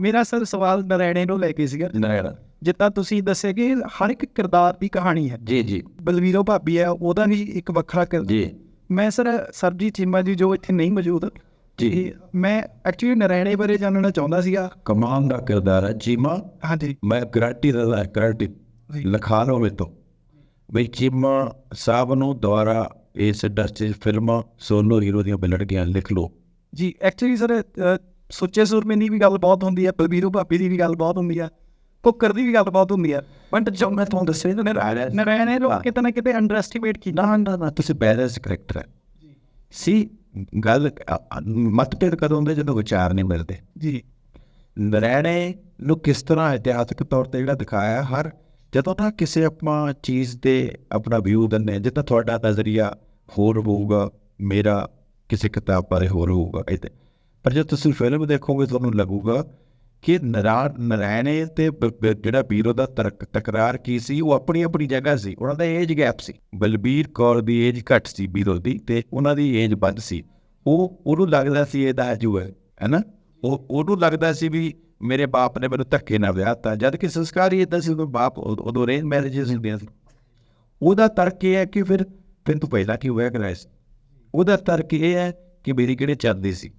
ਮੇਰਾ ਸਰ ਸਵਾਲ ਨਰੈਣੇ ਨੂੰ ਲੈ ਕੇ ਸੀਗਾ। ਨਰਾਇਣ ਜਿੱਦਾਂ ਤੁਸੀਂ ਦੱਸਿਆ ਕਿ ਹਰ ਇੱਕ ਕਿਰਦਾਰ ਦੀ ਕਹਾਣੀ ਹੈ। ਜੀ ਜੀ। ਬਲਵੀਰੋ ਭਾਬੀ ਹੈ ਉਹਦਾ ਵੀ ਇੱਕ ਵੱਖਰਾ ਕਿਰਦਾਰ ਜੀ। ਮੈਂ ਸਰ ਸਰਜੀ ਚੀਮਾ ਜੀ ਜੋ ਇੱਥੇ ਨਹੀਂ ਮੌਜੂਦ ਜੀ। ਮੈਂ ਐਕਚੁਅਲੀ ਨਰੈਣੇ ਬਾਰੇ ਜਾਣਨਾ ਚਾਹੁੰਦਾ ਸੀਗਾ। ਕਮਾਨ ਦਾ ਕਿਰਦਾਰ ਹੈ। ਚੀਮਾ ਹਾਂਜੀ। ਮੈਂ ਗਰੰਟੀ ਦਿੰਦਾ ਗਰੰਟੀ। ਲਿਖਾ ਲਓ ਮੇਰੇ ਤੋਂ। ਵੀ ਚੀਮਾ ਸਾਹਿਬ ਨੂੰ ਦੁਆਰਾ ਇਸ ਇੰਡਸਟਰੀ ਫਿਲਮਾਂ ਸੋਨੋ ਹੀਰੋ ਦੀਆਂ ਮਿਲਣ ਗਿਆ ਲਿਖ ਲਓ। ਜੀ ਐਕਚੁਅਲੀ ਸਰ ਸੁੱਚੇ ਸੂਰਮੇ ਦੀ ਵੀ ਗੱਲ ਬਹੁਤ ਹੁੰਦੀ ਹੈ ਬਲਵੀਰੋ ਭਾਬੀ ਦੀ ਵੀ ਗੱਲ ਬਹੁਤ ਹੁੰਦੀ ਹੈ ਕੁੱਕਰ ਦੀ ਵੀ ਗੱਲ ਬਹੁਤ ਹੁੰਦੀ ਹੈ। ਬਟ ਜੋ ਮੈਂ ਤੁਹਾਨੂੰ ਦੱਸਿਆ ਨਾ ਨਰੈਣੇ ਨੂੰ ਕਿਤੇ ਨਾ ਕਿਤੇ ਅੰਡਰ ਐਸਟੀਮੇਟ ਕੀਤਾ। ਨਾ ਨਾ ਨਾ ਤੁਸੀਂ ਬੈਲੈਂਸ ਕਰੈਕਟਰ ਹੈ ਸੀ ਗੱਲ ਮਤਭੇਦ ਕਦੋਂ ਹੁੰਦੇ? ਜਦੋਂ ਵਿਚਾਰ ਨਹੀਂ ਮਿਲਦੇ। ਜੀ। ਨਰੈਣੇ ਨੂੰ ਕਿਸ ਤਰ੍ਹਾਂ ਇਤਿਹਾਸਕ ਤੌਰ ਤੇ ਜਿਹੜਾ ਦਿਖਾਇਆ ਹਰ ਜਦੋਂ ਨਾ ਕਿਸੇ ਆਪਾਂ ਚੀਜ਼ ਤੇ ਆਪਣਾ ਵਿਊ ਦਿੰਦੇ ਜਿੱਦਾਂ ਤੁਹਾਡਾ ਨਜ਼ਰੀਆ ਹੋਰ ਹੋਊਗਾ ਮੇਰਾ ਕਿਸੇ ਕਿਤਾਬ ਬਾਰੇ ਹੋਰ ਹੋਊਗਾ ਇਹ ਪਰ ਜੇ ਤੁਸੀਂ ਫਿਲਮ ਦੇਖੋਗੇ, ਤੁਹਾਨੂੰ ਲੱਗੂਗਾ ਕਿ ਨਰਾ, ਨਰੈਣੇ ਤੇ ਬ- ਜਿਹੜਾ ਵੀਰੋ ਦਾ ਤਰਕ- ਤਕਰਾਰ ਕੀ ਸੀ, ਉਹ ਆਪਣੀ ਆਪਣੀ ਜਗ੍ਹਾ ਸੀ। ਉਹਨਾਂ ਦਾ ਏਜ ਗੈਪ ਸੀ। ਬਲਬੀਰ ਕੌਰ ਦੀ ਏਜ ਘੱਟ ਸੀ ਵੀਰੋ ਦੀ ਤੇ ਉਹਨਾਂ ਦੀ ਏਜ ਵੱਧ ਸੀ। ਉਹ, ਉਹਨੂੰ ਲੱਗਦਾ ਸੀ ਇਹਦਾ ਜੋ ਹੈ ਹੈਨਾ ਉਹ, ਉਹਨੂੰ ਲੱਗਦਾ ਸੀ ਵੀ ਮੇਰੇ ਬਾਪ ਨੇ ਮੈਨੂੰ ਧੱਕੇ ਨਾਲ ਵਿਆਹਤਾ ਜਦ ਕਿ ਸੰਸਕਾਰ ਹੀ ਇਦਾਂ ਸੀ ਉਹ ਬਾਪ ਉਦੋਂ ਰੇਂਜ ਮੈਰਿਜਸ ਹੁੰਦੀਆਂ ਸੀ। ਉਹਦਾ ਤਰਕ ਇਹ ਹੈ ਕਿ ਫਿਰ ਫਿਰ ਤੂੰ ਪਹਿਲਾਂ ਕੀ ਵਿਆਹ ਕਰਾਇਆ ਸੀ? ਉਹਦਾ ਤਰਕ ਇਹ ਹੈ ਕਿ ਮੇਰੀ ਕਿਹੜੇ ਚੱਲਦੀ ਸੀ?